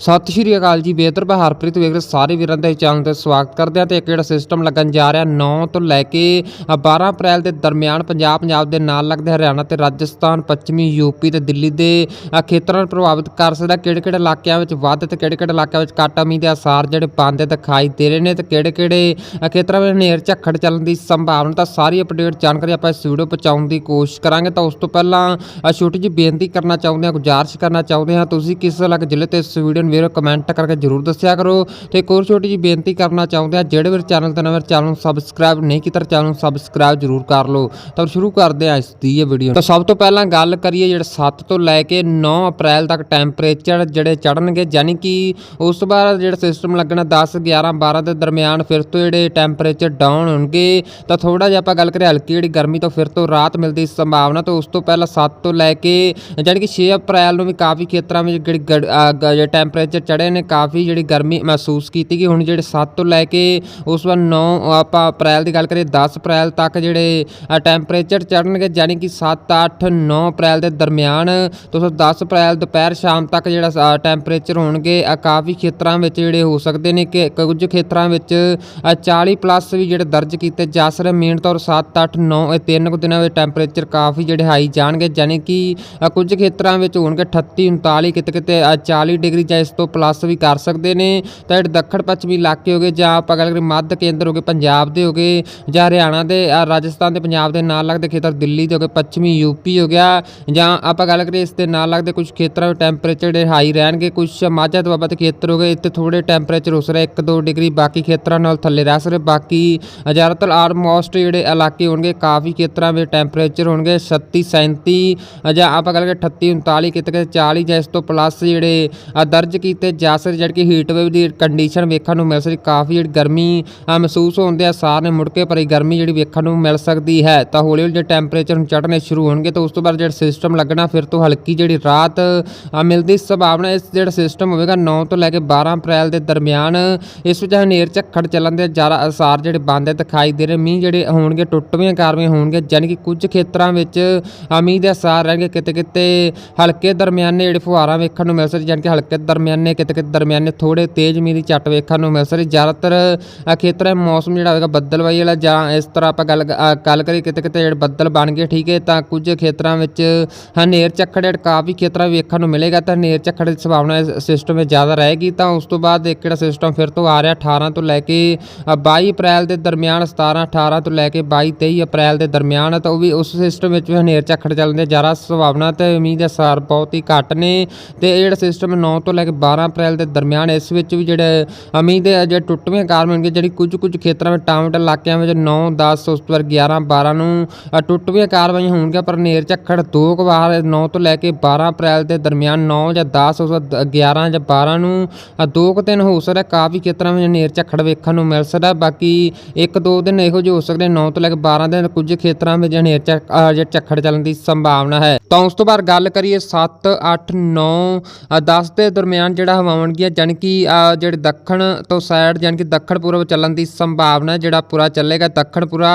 ਸਤਿ ਸ਼੍ਰੀ ਅਕਾਲ ਜੀ ਬੇਦਰ ਮੈਂ ਹਰਪ੍ਰੀਤ ਵੇਖ ਰਹੇ ਸਾਰੇ ਵੀਰਾਂ ਦਾ ਚੈਨਲ ਤੇ ਸਵਾਗਤ ਕਰਦੇ ਹਾਂ ਤੇ ਇੱਕ ਜਿਹੜਾ ਸਿਸਟਮ ਲੱਗਣ ਜਾ ਰਿਹਾ 9 ਤੋਂ ਲੈ ਕੇ ਅ, 12 ਅਪ੍ਰੈਲ ਦੇ ਦਰਮਿਆਨ ਪੰਜਾਬ ਪੰਜਾਬ ਦੇ ਨਾਲ ਲੱਗਦੇ ਹਰਿਆਣਾ ਤੇ ਰਾਜਸਥਾਨ ਪੱਛਮੀ ਯੂਪੀ ਤੇ ਦਿੱਲੀ ਦੇ ਖੇਤਰਾਂ ਨੂੰ ਪ੍ਰਭਾਵਿਤ ਕਰ ਸਕਦਾ। ਕਿਹੜੇ ਕਿਹੜੇ ਇਲਾਕਿਆਂ ਵਿੱਚ ਵੱਧ ਤੇ ਕਿਹੜੇ ਕਿਹੜੇ ਇਲਾਕਿਆਂ ਵਿੱਚ ਘੱਟ ਅਮੀ ਦੇ ਆਸਾਰ ਜਿਹੜੇ ਬੰਦੇ ਦਿਖਾਈ ਦੇ ਰਹੇ ਨੇ ਤੇ ਕਿਹੜੇ ਕਿਹੜੇ ਖੇਤਰਾਂ ਵਿੱਚ ਹਨੇਰ ਝੱਖੜ ਚੱਲਣ ਦੀ ਸੰਭਾਵਨਾ ਤਾਂ ਸਾਰੀ ਅਪਡੇਟ ਜਾਣਕਾਰੀ ਆਪਾਂ ਇਸ ਵੀਡੀਓ ਪਹੁੰਚਾਉਣ ਦੀ ਕੋਸ਼ਿਸ਼ ਕਰਾਂਗੇ। ਤਾਂ ਉਸ ਤੋਂ ਪਹਿਲਾਂ ਛੋਟੀ ਜਿਹੀ ਬੇਨਤੀ ਕਰਨਾ ਚਾਹੁੰਦੇ ਹਾਂ ਗੁਜ਼ਾਰਿਸ਼ ਕਰਨਾ ਚਾਹੁੰਦੇ ਹਾਂ। ਤੁਸੀਂ ਕਿਸ ਅਲੱਗ ਜ਼ਿਲ੍ਹੇ ਤੇ ਇਸ ਵੀਡੀਓ ਨੂੰ ਵੀਰੋ ਕਮੈਂਟ ਕਰਕੇ ਜਰੂਰ ਦੱਸਿਆ ਕਰੋ ਤੇ ਇੱਕ ਹੋਰ ਛੋਟੀ ਜਿਹੀ ਬੇਨਤੀ ਕਰਨਾ ਚਾਹੁੰਦੇ ਹਾਂ ਜਿਹੜੇ ਵੀਰ ਚੈਨਲ ਤੇ ਨਵੇਂ ਚੈਨਲ ਨੂੰ ਸਬਸਕ੍ਰਾਈਬ ਨਹੀਂ ਕੀਤਾ ਚੈਨਲ ਨੂੰ ਸਬਸਕ੍ਰਾਈਬ ਜਰੂਰ ਕਰ ਲਓ। ਤਾਂ ਸ਼ੁਰੂ ਕਰਦੇ ਹਾਂ ਇਸ ਦੀ ਇਹ ਵੀਡੀਓ ਤਾਂ ਸਭ ਤੋਂ ਪਹਿਲਾਂ ਗੱਲ ਕਰੀਏ ਜਿਹੜੇ 7 ਤੋਂ ਲੈ ਕੇ 9 ਅਪ੍ਰੈਲ ਤੱਕ ਟੈਂਪਰੇਚਰ ਜਿਹੜੇ ਚੜਨਗੇ ਯਾਨੀ ਕਿ ਉਸ ਤੋਂ ਬਾਅਦ ਜਿਹੜਾ ਸਿਸਟਮ ਲੱਗਣਾ 10 11 12 ਦੇ ਦਰਮਿਆਨ ਫਿਰ ਤੋਂ ਜਿਹੜੇ ਟੈਂਪਰੇਚਰ ਡਾਊਨ ਹੋਣਗੇ, ਤਾਂ ਥੋੜਾ ਜਿਹਾ ਆਪਾਂ ਗੱਲ ਕਰੀਏ ਹਲਕੀ ਜਿਹੜੀ ਗਰਮੀ ਤੋਂ ਫਿਰ ਤੋਂ ਰਾਹਤ ਮਿਲਦੀ ਦੀ ਸੰਭਾਵਨਾ ਤਾਂ, ਉਸ ਤੋਂ ਪਹਿਲਾਂ 7 ਤੋਂ ਲੈ ਕੇ, ਯਾਨੀ ਕਿ 6 ਅਪ੍ਰੈਲ ਨੂੰ ਵੀ ਕਾਫੀ ਖੇਤਰਾਂ ਵਿੱਚ ਜਿਹੜੀ ਗੜ- ਟੈਂਪਰੇਚਰ ਚੜੇ ਨੇ ਕਾਫੀ ਜਿਹੜੀ ਗਰਮੀ ਮਹਿਸੂਸ ਕੀਤੀ ਗਈ। ਹੁਣ ਜਿਹੜੇ 7 ਤੋਂ ਲੈ ਕੇ ਉਸ ਵਾਰ 9 ਆਪਾਂ ਅਪ੍ਰੈਲ ਦੀ ਗੱਲ ਕਰੀਏ 10 ਅਪ੍ਰੈਲ ਤੱਕ ਜਿਹੜੇ ਟੈਂਪਰੇਚਰ ਚੜਨਗੇ ਯਾਨੀ ਕਿ 7 8 9 ਅਪ੍ਰੈਲ ਦੇ ਦਰਮਿਆਨ ਤੋਂ 10 ਅਪ੍ਰੈਲ ਦੁਪਹਿਰ ਸ਼ਾਮ ਤੱਕ ਜਿਹੜਾ ਟੈਂਪਰੇਚਰ ਹੋਣਗੇ ਕਾਫੀ ਖੇਤਰਾਂ ਵਿੱਚ ਜਿਹੜੇ ਹੋ ਸਕਦੇ ਨੇ ਕਿ ਕੁਝ ਖੇਤਰਾਂ ਵਿੱਚ ਅ, 40 ਪਲੱਸ ਵੀ ਜਿਹੜੇ ਦਰਜ ਕੀਤੇ ਜਾ ਸਕਦੇ ਮੇਨ ਤੌਰ 7 8 9 ਇਹ ਤਿੰਨ ਕੁ ਦਿਨਾਂ ਵਿੱਚ ਟੈਂਪਰੇਚਰ ਕਾਫੀ ਜਿਹੜੇ ਹਾਈ ਜਾਣਗੇ ਯਾਨੀ ਕਿ ਕੁਝ ਖੇਤਰਾਂ ਵਿੱਚ ਹੋਣਗੇ 38 39 ਕਿਤੇ ਕਿਤੇ ਅ, 40 ਡਿਗਰੀ ਜਾਂ ਇਸ ਤੋਂ ਪਲੱਸ ਵੀ ਕਰ ਸਕਦੇ ਨੇ। ਤਾਂ ਜਿਹੜੇ ਦੱਖਣ ਪੱਛਮੀ ਇਲਾਕੇ ਹੋਗੇ ਜਾਂ ਆਪਾਂ ਗੱਲ ਕਰੀਏ ਮੱਧ ਕੇਂਦਰ ਹੋਗੇ ਪੰਜਾਬ ਦੇ ਹੋਗੇ ਜਾਂ ਹਰਿਆਣਾ ਦੇ ਰਾਜਸਥਾਨ ਦੇ, ਪੰਜਾਬ ਦੇ ਨਾਲ ਲੱਗਦੇ ਖੇਤਰ ਦਿੱਲੀ ਦੇ ਹੋਗੇ ਪੱਛਮੀ ਯੂਪੀ ਹੋ ਗਿਆ ਜਾਂ ਆਪਾਂ ਗੱਲ ਕਰੀਏ ਇਸ ਦੇ ਨਾਲ ਲੱਗਦੇ ਕੁਝ ਖੇਤਰਾਂ ਵਿੱਚ ਟੈਂਪਰੇਚਰ ਜਿਹੜੇ ਹਾਈ ਰਹਿਣਗੇ ਕੁਝ ਮਾਝਾ ਦੁਆਬਾ ਦੇ ਖੇਤਰ ਹੋਗੇ ਇੱਥੇ ਥੋੜੇ ਟੈਂਪਰੇਚਰ ਉਸ ਰਿਹਾ 1-2 ਡਿਗਰੀ ਬਾਕੀ ਖੇਤਰਾਂ ਨਾਲ ਥੱਲੇ ਰਹਿ ਸਕਦੇ। ਬਾਕੀ ਜ਼ਿਆਦਾਤਰ ਆਲਮੋਸਟ ਜਿਹੜੇ ਇਲਾਕੇ ਹੋਣਗੇ, ਕਾਫੀ ਖੇਤਰਾਂ ਵਿੱਚ ਟੈਂਪਰੇਚਰ ਹੋਣਗੇ 36 37 ਜਾਂ ਆਪਾਂ ਗੱਲ ਕਰੀਏ 38 39 ਕਿਤੇ ਕਿਤੇ 40 ਜਾਂ ਇਸ ਤੋਂ ਪਲੱਸ ਜਿਹੜੇ ਦਰਜ ਦਰਜ ਕੀਤੇ ਜਾ ਸਕਦੇ ਜਿਹੜੇ ਕਿ ਹੀਟ ਵੇਵ ਦੀ ਕੰਡੀਸ਼ਨ ਵੇਖਣ ਨੂੰ ਮਿਲ ਸਕਦੀ, ਕਾਫੀ ਜਿਹੜੀ ਗਰਮੀ ਮਹਿਸੂਸ ਹੋਣ ਦੇ ਸਾਰ ਨੇ ਮੁੜ ਕੇ ਭਰੀ ਗਰਮੀ ਜਿਹੜੀ ਵੇਖਣ ਨੂੰ ਮਿਲ ਸਕਦੀ ਹੈ। ਤਾਂ ਹੌਲੀ ਹੌਲੀ ਜੇ ਟੈਂਪਰੇਚਰ ਨੂੰ ਚੜ੍ਹਨੇ ਸ਼ੁਰੂ ਹੋਣਗੇ, ਤਾਂ ਉਸ ਤੋਂ ਬਾਅਦ ਜਿਹੜਾ ਸਿਸਟਮ ਲੱਗਣਾ, ਫਿਰ ਤੋਂ ਹਲਕੀ ਜਿਹੜੀ ਰਾਤ ਮਿਲਦੀ ਸੰਭਾਵਨਾ ਇਸ ਜਿਹੜਾ ਸਿਸਟਮ ਹੋਵੇਗਾ 9 ਤੋਂ ਲੈ ਕੇ 12 ਅਪ੍ਰੈਲ ਦੇ ਦਰਮਿਆਨ, ਇਸ ਵਿੱਚ ਹਨੇਰ ਝੱਖੜ ਚੱਲਣ ਦੇ ਜ਼ਿਆਦਾ ਅਸਾਰ ਜਿਹੜੇ ਬੰਦੇ ਦਿਖਾਈ ਦੇ ਰਹੇ, ਮੀਂਹ ਜਿਹੜੇ ਹੋਣਗੇ, ਟੁੱਟਵੀਆਂ ਕਾਰਵਾਈਆਂ ਹੋਣਗੇ ਯਾਨੀ ਕਿ ਕੁਝ ਖੇਤਰਾਂ ਵਿੱਚ ਮੀਂਹ ਦੇ ਅਸਾਰ ਰਹਿਣਗੇ ਕਿਤੇ ਕਿਤੇ ਹਲਕੇ ਦਰਮਿਆਨੇ ਜਿਹੜੇ ਫੁਹਾਰਾਂ ਵੇਖਣ ਨੂੰ ਮਿਲ ਸਕਦੇ ਯਾਨੀ ਕਿ ਹਲਕੇ ਦਰਮਿਆਨੇ ਦਰਮਿਆਨੇ ਕਿਤੇ ਕਿਤੇ ਦਰਮਿਆਨੇ ਥੋੜੇ ਤੇਜ਼ ਮੀਂਹ ਦੀ ਝੱਟ ਵੇਖਣ ਨੂੰ ਮਿਲ ਸਕਦੀ ਜ਼ਿਆਦਾਤਰ ਖੇਤਰਾਂ ਵਿੱਚ ਮੌਸਮ ਜਿਹੜਾ ਹੋਵੇਗਾ ਬੱਦਲਵਾਈ ਵਾਲਾ ਜਾਂ ਇਸ ਤਰ੍ਹਾਂ ਆਪਾਂ ਗੱਲ ਗੱਲ ਕਰੀਏ ਕਿਤੇ ਕਿਤੇ ਜਿਹੜੇ ਬੱਦਲ ਬਣ ਗਏ ਠੀਕ ਹੈ ਤਾਂ ਕੁਝ ਖੇਤਰਾਂ ਵਿੱਚ ਹਨੇਰ ਝੱਖੜ ਜਿਹੜਾ ਕਾਫੀ ਖੇਤਰਾਂ ਵਿੱਚ ਵੇਖਣ ਨੂੰ ਮਿਲੇਗਾ ਤਾਂ ਹਨੇਰ ਝੱਖੜ ਦੀ ਸੰਭਾਵਨਾ ਇਸ ਸਿਸਟਮ ਵਿੱਚ ਜ਼ਿਆਦਾ ਰਹੇਗੀ। ਤਾਂ ਉਸ ਤੋਂ ਬਾਅਦ ਇੱਕ ਜਿਹੜਾ ਸਿਸਟਮ ਫਿਰ ਤੋਂ ਆ ਰਿਹਾ 18 ਤੋਂ ਲੈ ਕੇ ਅ, 22 ਅਪ੍ਰੈਲ ਦੇ ਦਰਮਿਆਨ 17 18 ਤੋਂ ਲੈ ਕੇ 22 23 ਅਪ੍ਰੈਲ ਦੇ ਦਰਮਿਆਨ ਤਾਂ ਉਹ ਵੀ ਉਸ ਸਿਸਟਮ ਵਿੱਚ ਵੀ ਹਨੇਰ ਝੱਖੜ ਚੱਲਣ ਦੀ ਜ਼ਿਆਦਾ ਸੰਭਾਵਨਾ ਤੇ ਉਮੀਦ ਹੈ ਸਾਰ ਬਹੁਤ ਹੀ ਘੱਟ ਨੇ। ਤੇ ਇਹ ਜਿਹੜਾ ਸਿਸਟਮ 9 ਤੋਂ ਲੈ ਕੇ 12 ਅਪ੍ਰੈਲ ਦੇ ਦਰਮਿਆਨ ਇਸ ਵਿੱਚ ਵੀ ਜਿਹੜੇ ਉਮੀਦ ਹੈ ਜਿਹੜੇ ਟੁੱਟਵੀਆਂ ਕਾਰਨ ਹੋਣਗੇ ਜਿਹੜੀ ਕੁਝ ਕੁਝ ਖੇਤਰਾਂ ਵਿੱਚ ਟਾਵਟ ਇਲਾਕਿਆਂ ਵਿੱਚ 9 10 ਉਸ ਤੋਂ ਬਾਅਦ 11 12 ਨੂੰ ਅ, ਟੁੱਟਵੀਆਂ ਕਾਰਵਾਈਆਂ ਹੋਣਗੀਆਂ ਪਰ ਨੇਰ ਝੱਖੜ ਦੋ ਕੁ ਵਾਰ 9 ਤੋਂ ਲੈ ਕੇ 12 ਅਪ੍ਰੈਲ ਦੇ ਦਰਮਿਆਨ 9 ਜਾਂ 10 ਉਸ ਤੋਂ 11 ਜਾਂ 12 ਨੂੰ ਦੋ ਕੁ ਦਿਨ ਹੋ ਸਕਦਾ ਕਾਫੀ ਖੇਤਰਾਂ ਵਿੱਚ ਹਨੇਰ ਝੱਖੜ ਵੇਖਣ ਨੂੰ ਮਿਲ ਸਕਦਾ ਬਾਕੀ ਇੱਕ ਦੋ ਦਿਨ ਇਹੋ ਜਿਹੇ ਹੋ ਸਕਦੇ 9 ਤੋਂ ਲੈ ਕੇ 12 ਦਿਨ ਕੁਝ ਖੇਤਰਾਂ ਵਿੱਚ ਹਨੇਰ ਝੱਖੜ ਚੱਲਣ ਦੀ ਸੰਭਾਵਨਾ ਹੈ। ਤਾਂ ਉਸ ਤੋਂ ਬਾਅਦ ਗੱਲ ਕਰੀਏ 7 8 9 10 ਦੇ ਦਰਮਿਆਨ ਜਿਹੜਾ ਹਵਾਵਣਗੀਆਂ ਜਾਣੀ ਕਿ ਅ, ਜਿਹੜੇ ਦੱਖਣ ਤੋਂ ਸਾਈਡ ਜਾਣੀ ਕਿ ਦੱਖਣ ਪੂਰਬ ਚੱਲਣ ਦੀ ਸੰਭਾਵਨਾ ਜਿਹੜਾ ਪੂਰਾ ਚੱਲੇਗਾ ਦੱਖਣ ਪੂਰਾ।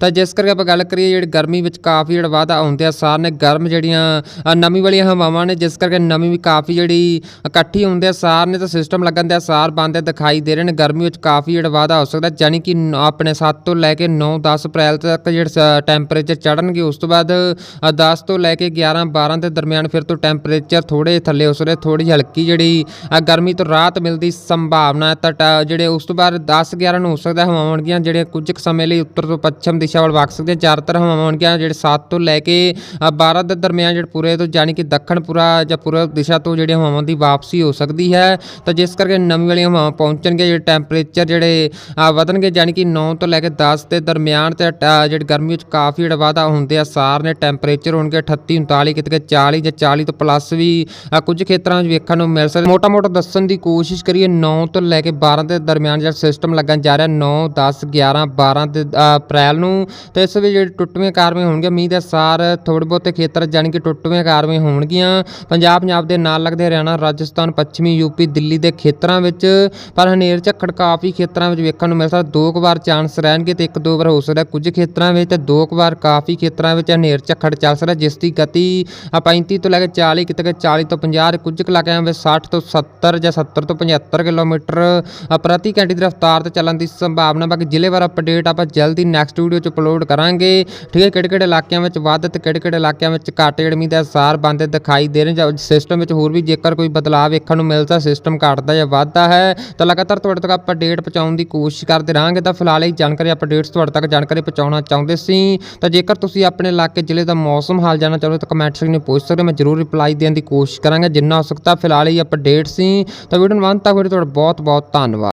ਤਾਂ ਜਿਸ ਕਰਕੇ ਆਪਾਂ ਗੱਲ ਕਰੀਏ ਜਿਹੜੀ ਗਰਮੀ ਵਿੱਚ ਕਾਫੀ ਜਿਹੜਾ ਵਾਧਾ ਆਉਂਦੇ ਆ ਸਾਰ ਨੇ ਗਰਮ ਜਿਹੜੀਆਂ ਅ, ਨਮੀ ਵਾਲੀਆਂ ਹਵਾਵਾਂ ਨੇ ਜਿਸ ਕਰਕੇ ਨਮੀ ਵੀ ਕਾਫੀ ਜਿਹੜੀ ਇਕੱਠੀ ਹੁੰਦੇ ਆ ਸਾਰ ਨੇ ਤਾਂ ਸਿਸਟਮ ਲੱਗਣ ਦੇ ਸਾਰ ਬੰਦੇ ਦਿਖਾਈ ਦੇ ਰਹੇ ਨੇ ਗਰਮੀ ਵਿੱਚ ਕਾਫੀ ਜਿਹੜਾ ਵਾਧਾ ਹੋ ਸਕਦਾ ਜਾਣੀ ਕਿ ਆਪਣੇ 7 ਤੋਂ ਲੈ ਕੇ 9 10 ਅਪ੍ਰੈਲ ਤੱਕ ਜਿਹੜਾ ਟੈਂਪਰੇਚਰ ਚੜਨਗੇ ਉਸ ਤੋਂ ਬਾਅਦ ਅ, 10 ਤੋਂ ਲੈ ਕੇ 11 12 ਦੇ ਦਰਮਿਆਨ ਫਿਰ ਤੋਂ ਟੈਂਪਰੇਚਰ ਥੋੜੇ ਥੱਲੇ ਉਸ ਰਹੇ ਥੋੜੀ ਹਲਕੀ ਜਿਹੜੀ ਅ, ਗਰਮੀ ਤੋਂ ਰਾਹਤ ਮਿਲਦੀ ਸੰਭਾਵਨਾ ਹੈ ਤਾਂ ਜਿਹੜੇ ਉਸ ਤੋਂ ਬਾਅਦ 10 11 ਨੂੰ ਹੋ ਸਕਦਾ ਹਵਾਵਾਂ ਹੋਣਗੀਆਂ ਜਿਹੜੇ ਕੁਝ ਕੁ ਸਮੇਂ ਲਈ ਉੱਤਰ ਤੋਂ ਪੱਛਮ ਦਿਸ਼ਾ ਵੱਲ ਵਗ ਸਕਦੀਆਂ। ਜ਼ਿਆਦਾਤਰ ਹਵਾਵਾਂ ਹੋਣਗੀਆਂ ਜਿਹੜੇ 7 ਤੋਂ ਲੈ ਕੇ ਅ, 12 ਦੇ ਦਰਮਿਆਨ ਜਿਹੜੇ ਪੂਰੇ ਤੋਂ ਜਾਣੀ ਕਿ ਦੱਖਣ ਪੂਰਾ ਜਾਂ ਪੂਰਬ ਦਿਸ਼ਾ ਤੋਂ ਜਿਹੜੇ ਹਵਾਵਾਂ ਦੀ ਵਾਪਸੀ ਹੋ ਸਕਦੀ ਹੈ। ਤਾਂ ਜਿਸ ਕਰਕੇ ਨਵੀਂ ਵਾਲੀਆਂ ਹਵਾਵਾਂ ਪਹੁੰਚਣਗੇ ਜਿਹੜੇ ਟੈਂਪਰੇਚਰ ਜਿਹੜੇ ਵਧਣਗੇ ਜਾਣੀ ਕਿ 9 ਤੋਂ ਲੈ ਕੇ 10 ਦੇ ਦਰਮਿਆਨ ਤੇ ਟ- ਜਿਹੜੀ ਗਰਮੀ ਵਿੱਚ ਕਾਫੀ ਜਿਹੜਾ ਵਾਧਾ ਹੁੰਦੇ ਆ ਸਾਰ ਨੇ ਟੈਂਪਰੇਚਰ ਹੋਣਗੇ 38 39 ਕਿਤੇ ਕਿਤੇ 40 ਜਾਂ 40 ਤੋਂ ਪਲੱਸ ਵੀ ਕੁਝ ਖੇਤਰਾਂ ਵਿੱਚ ਵੇਖਣ ਨੂੰ ਮਿਲ ਸਕਦਾ ਮੋਟਾ ਮੋਟਾ ਦੱਸਣ ਦੀ ਕੋਸ਼ਿਸ਼ ਕਰੀਏ 9 ਤੋਂ ਲੈ ਕੇ 12 ਦੇ ਦਰਮਿਆਨ ਜਿਹੜਾ ਸਿਸਟਮ ਲੱਗਣ ਜਾ ਰਿਹਾ 9 10 11 12 ਦੇ ਅਪ੍ਰੈਲ ਨੂੰ। ਤੇ ਇਸ ਵਿੱਚ ਜਿਹੜੇ ਟੁੱਟਵੀਆਂ ਕਾਰਵਾਈਆਂ ਹੋਣਗੀਆਂ ਮੀਂਹ ਦੇ ਸਾਰ ਥੋੜੇ ਬਹੁਤੇ ਖੇਤਰ ਜਾਣੀ ਕਿ ਟੁੱਟਵੀਆਂ ਕਾਰਵਾਈਆਂ ਹੋਣਗੀਆਂ। ਪੰਜਾਬ ਪੰਜਾਬ ਦੇ ਨਾਲ ਲੱਗਦੇ ਹਰਿਆਣਾ ਰਾਜਸਥਾਨ ਪੱਛਮੀ ਯੂਪੀ ਦਿੱਲੀ ਦੇ ਖੇਤਰਾਂ ਵਿੱਚ। ਪਰ ਹਨੇਰ ਝੱਖੜ ਕਾਫੀ ਖੇਤਰਾਂ ਵਿੱਚ ਵੇਖਣ ਨੂੰ ਮਿਲ ਸਕਦਾ। ਦੋ ਕੁ ਵਾਰ ਚਾਂਸ ਰਹਿਣਗੇ ਤੇ ਇੱਕ ਦੋ ਵਾਰ ਹੋ ਸਕਦਾ। ਕੁਝ ਖੇਤਰਾਂ ਵਿੱਚ ਤੇ ਦੋ ਕੁ ਵਾਰ ਕਾਫੀ ਖੇਤਰਾਂ ਵਿੱਚ ਹਨੇਰ ਝੱਖੜ ਚੱਲ ਸਕਦਾ ਜਿਸ ਦੀ ਗਤੀ ਅ, 35 ਤੋਂ ਲੈ ਕੇ 40 ਕਿਤੇ ਕਿ 40 ਤੋਂ 50 ਤੇ ਕੁਝ ਕੁ ਇਲਾਕਿਆਂ ਵਿੱਚ 60 60 ਤੋਂ 70 ਜਾਂ 70 ਤੋਂ 75 ਕਿਲੋਮੀਟਰ ਪ੍ਰਤੀ ਘੰਟੇ ਦੀ ਰਫ਼ਤਾਰ ਤੇ ਚੱਲਣ ਦੀ ਸੰਭਾਵਨਾ ਬਾਕੀ ਜ਼ਿਲ੍ਹੇਵਾਰ ਅਪਡੇਟ ਆਪਾਂ ਜਲਦੀ ਨੈਕਸਟ ਵੀਡੀਓ 'ਚ ਅਪਲੋਡ ਕਰਾਂਗੇ। ਠੀਕ ਹੈ ਕਿਹੜੇ ਕਿਹੜੇ ਇਲਾਕਿਆਂ ਵਿੱਚ ਵੱਧ ਤੇ ਕਿਹੜੇ ਕਿਹੜੇ ਇਲਾਕਿਆਂ ਵਿੱਚ ਘੱਟ ਜਿਹੜੀ ਮੀਂਹ ਦਾ ਅਸਾਰ ਬੰਦੇ ਦਿਖਾਈ ਦੇ ਰਹੇ ਜਾਂ ਸਿਸਟਮ ਵਿੱਚ ਹੋਰ ਵੀ ਜੇਕਰ ਕੋਈ ਬਦਲਾਅ ਵੇਖਣ ਨੂੰ ਮਿਲਦਾ ਸਿਸਟਮ ਘਟਦਾ ਜਾਂ ਵੱਧਦਾ ਹੈ, ਤਾਂ ਲਗਾਤਾਰ ਤੁਹਾਡੇ ਤੱਕ ਆਪਾਂ ਅਪਡੇਟ ਪਹੁੰਚਾਉਣ ਦੀ ਕੋਸ਼ਿਸ਼ ਕਰਦੇ ਰਹਾਂਗੇ। ਤਾਂ ਫਿਲਹਾਲ ਇਹ ਜਾਣਕਾਰੀ ਅਪਡੇਟਸ ਤੁਹਾਡੇ ਤੱਕ ਜਾਣਕਾਰੀ ਪਹੁੰਚਾਉਣਾ ਚਾਹੁੰਦੇ ਸੀ। ਤਾਂ ਜੇਕਰ ਤੁਸੀਂ ਆਪਣੇ ਇਲਾਕੇ, ਜ਼ਿਲ੍ਹੇ ਦਾ ਮੌਸਮ ਹਾਲ ਜਾਣਨਾ ਚਾਹੋ ਤਾਂ ਕਮੈਂਟ ਸੈਕਸ਼ਨ ਵਿੱਚ ਪੁੱਛ ਸਕਦੇ ਹੋ। ਮੈਂ ਜ਼ਰੂਰ ਰਿਪਲਾਈ ਦੇਣ ਦੀ ਕੋਸ਼ਿਸ਼ ਕਰਾਂਗਾ। ਜਿੰਨਾ ਹੋ ਸਕਦਾ ਫਿਲਹਾਲ ਇਹ ਅਪਡੇਟ ਸੀ। ਤਾਂ ਵੀਡੀਓ ਨੂੰ ਅੰਤ ਤੱਕ ਵੀਡੀਓ ਤੁਹਾਡਾ ਬਹੁਤ ਬਹੁਤ ਧੰਨਵਾਦ।